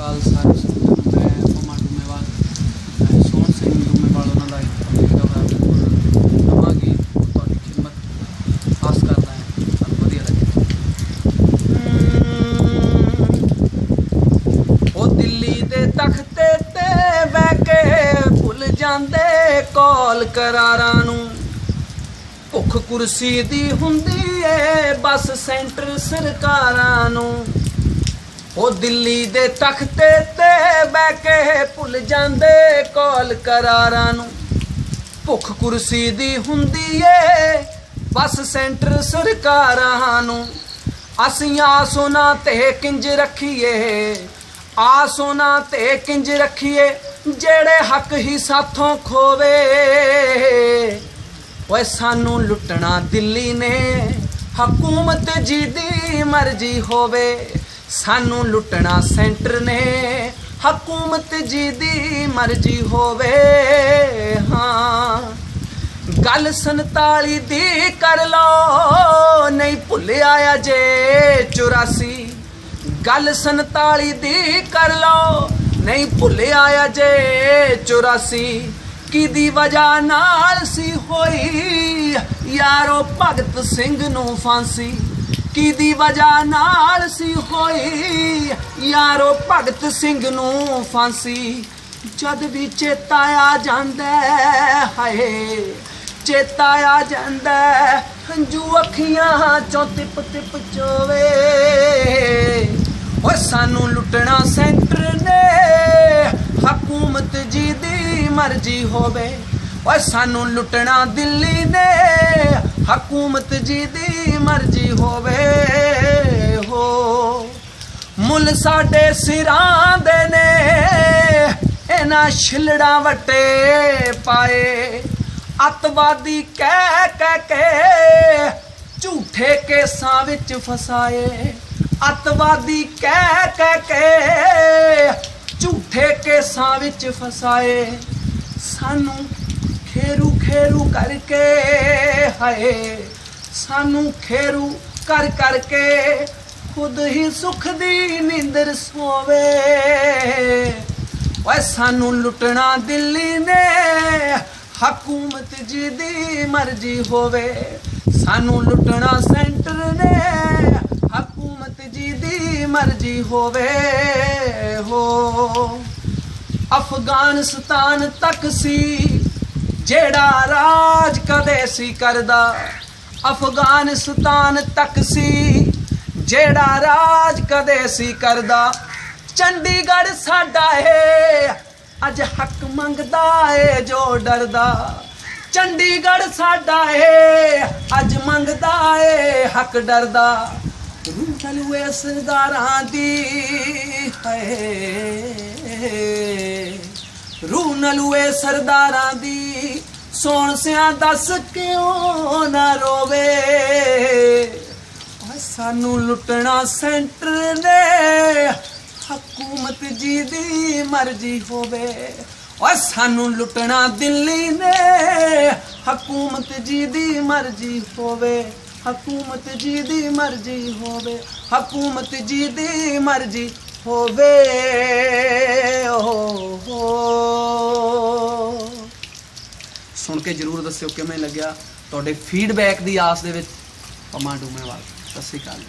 ਅਕਾਲ ਸਾਰੇ ਸੰਗਤਾਂ ਨੂੰ ਮੈਂ ਪਮਾ ਡੂਮੇਵਾਲ ਮੈਂ ਸੋਹਣ ਸਿੰਘ ਡੂਮੇਵਾਲ ਉਹਨਾਂ ਦਾ ਇੱਕ ਲਿਖਿਆ ਬਿਲਕੁਲ ਨਵਾਂ ਗੀਤ ਤੁਹਾਡੀ ਖਿਦਮਤ। ਆਸ ਕਰਦਾ ਹਾਂ, ਤੁਹਾਨੂੰ ਵਧੀਆ ਲੱਗੇ। ਉਹ ਦਿੱਲੀ ਦੇ ਤਖਤੇ ਤੇ ਬਹਿ ਕੇ ਭੁੱਲ ਜਾਂਦੇ ਕੌਲ ਕਰਾਰਾਂ ਨੂੰ। ਭੁੱਖ ਕੁਰਸੀ ਦੀ ਹੁੰਦੀ ਏ, ਬਸ ਸੈਂਟਰ ਸਰਕਾਰਾਂ ਨੂੰ। ਉਹ ਦਿੱਲੀ ਦੇ ਤਖਤੇ ਤੇ ਬਹਿ ਕੇ ਭੁੱਲ ਜਾਂਦੇ ਕੌਲ ਕਰਾਰਾਂ ਨੂੰ। ਭੁੱਖ ਕੁਰਸੀ ਦੀ ਹੁੰਦੀ ਏ ਬਸ ਸੈਂਟਰ ਸਰਕਾਰਾਂ ਨੂੰ। ਅਸੀਂ ਆਸੋਨਾ ਤੇ ਕਿੰਜ ਰੱਖੀਏ ਆਸੋਨਾ ਤੇ ਕਿੰਜ ਰੱਖੀਏ ਜਿਹੜੇ ਹੱਕ ਹੀ ਸਾਥੋਂ ਖੋਵੇ। ਓਏ ਸਾਨੂੰ ਲੁੱਟਣਾ ਦਿੱਲੀ ਨੇ, ਹਕੂਮਤ ਜੀ ਦੀ ਮਰਜ਼ੀ ਹੋਵੇ। ਸਾਨੂੰ ਲੁੱਟਣਾ ਸੈਂਟਰ ਨੇ। ਹਕੂਮਤ ਜੀ ਦੀ ਮਰਜ਼ੀ ਹੋਵੇ, ਹਾਂ। ਗੱਲ 47 ਦੀ ਕਰ ਲਓ, ਨਹੀਂ ਭੁੱਲਿਆ ਆ ਜੇ 84 ਗੱਲ 47 ਦੀ ਕਰ ਲਓ, ਨਹੀਂ ਭੁੱਲਿਆ ਆ ਜੇ 84 ਕਿਦੀ ਵਜ੍ਹਾ ਨਾਲ ਸੀ ਹੋਈ, ਯਾਰੋ ਭਗਤ ਸਿੰਘ ਨੂੰ ਫਾਂਸੀ। ਕਿਦੀ ਵਜ੍ਹਾ ਨਾਲ ਸੀ ਹੋਈ। ਯਾਰੋ ਭਗਤ ਸਿੰਘ ਨੂੰ ਫਾਂਸੀ, ਜਦ ਵੀ ਚੇਤਾ ਆ ਜਾਂਦਾ ਹਾਏ। ਚੇਤਾ ਆ ਜਾਂਦਾ, ਹੰਝੂ ਅੱਖੀਆਂ ਚੋਂ ਟਿਪ ਟਿਪ ਚੋਵੇ। ਓਏ ਸਾਨੂੰ ਲੁੱਟਣਾ ਸੈਂਟਰ ਨੇ, ਹਕੂਮਤ ਜੀ ਦੀ ਮਰਜ਼ੀ ਹੋਵੇ। ਓਏ ਸਾਨੂੰ ਲੁੱਟਣਾ ਦਿੱਲੀ ਨੇ, ਹਕੂਮਤ ਜੀ ਦੀ ਮਰਜ਼ੀ ਹੋਵੇ, ਹੋ। ਮੁੱਲ ਸਾਡੇ ਸਿਰਾਂ ਦੇ ਨੇ, ਇਹਨਾਂ ਛਿਲੜਾਂ ਵਟੇ ਪਾਏ। ਅਤਵਾਦੀ ਕਹਿ ਕਹਿ ਕੇ ਝੂਠੇ ਕੇਸਾਂ ਵਿੱਚ ਫਸਾਏ। ਅਤਵਾਦੀ ਕਹਿ ਕਹਿ ਕੇ ਝੂਠੇ ਕੇਸਾਂ ਵਿੱਚ ਫਸਾਏ। ਸਾਨੂੰ ਖੇਰੂ ਖੇਰੂ ਕਰਕੇ ਹਾਏ। ਸਾਨੂੰ ਖੇਰੂ ਕਰ ਕਰਕੇ ਖੁਦ ਹੀ ਸੁਖ ਦੀ ਨੀਂਦਰ ਸੋਵੇ। ਓਏ ਸਾਨੂੰ ਲੁੱਟਣਾ ਦਿੱਲੀ ਨੇ, ਹਕੂਮਤ ਜੀ ਦੀ ਮਰਜ਼ੀ ਹੋਵੇ। ਸਾਨੂੰ ਲੁੱਟਣਾ ਸੈਂਟਰ ਨੇ, ਹਕੂਮਤ ਜੀ ਦੀ ਮਰਜ਼ੀ ਹੋਵੇ। ਹੋ, ਅਫਗਾਨਿਸਤਾਨ ਤੱਕ ਸੀ, ਜਿਹੜਾ ਰਾਜ ਕਦੇ ਸੀ ਕਰਦਾ। ਅਫਗਾਨਿਸਤਾਨ ਤੱਕ ਸੀ, ਜਿਹੜਾ ਰਾਜ ਕਦੇ ਸੀ ਕਰਦਾ। ਚੰਡੀਗੜ੍ਹ ਸਾਡਾ ਏ, ਅੱਜ ਹੱਕ ਮੰਗਦਾ ਏ ਜੋ ਡਰਦਾ। ਚੰਡੀਗੜ੍ਹ ਸਾਡਾ ਏ, ਅੱਜ ਮੰਗਦਾ ਏ ਹੱਕ ਡਰਦਾ। ਚਲੂਏ ਸਰਦਾਰਾਂ ਦੀ ਹੈ ਰੂ ਨਲੂਏ ਸਰਦਾਰਾਂ ਦੀ ਸੋਣ ਸਿਆ ਦੱਸ ਕਿਉਂ ਨਾ ਰੋਵੇ? ਓਏ ਸਾਨੂੰ ਲੁੱਟਣਾ ਸੈਂਟਰ ਨੇ ਹਕੂਮਤ ਜੀ ਦੀ ਮਰਜ਼ੀ ਹੋਵੇ। ਓਏ ਸਾਨੂੰ ਲੁੱਟਣਾ ਦਿੱਲੀ ਨੇ ਹਕੂਮਤ ਜੀ ਦੀ ਮਰਜ਼ੀ ਹੋਵੇ। ਹਕੂਮਤ ਜੀ ਦੀ ਮਰਜ਼ੀ ਹੋਵੇ। ਹਕੂਮਤ ਜੀ ਦੀ ਮਰਜ਼ੀ ਹੋਵੇ। ਓ ਹੋ ਸੁਣ ਕੇ ਜਰੂਰ ਦੱਸਿਓ ਕਿਵੇਂ ਲੱਗਿਆ। ਤੁਹਾਡੇ ਫੀਡਬੈਕ ਦੀ ਆਸ ਦੇ ਵਿੱਚ। ਪਮਾ ਡੂਮੇਵਾਲ, ਸਤਿ ਸ਼੍ਰੀ ਅਕਾਲ।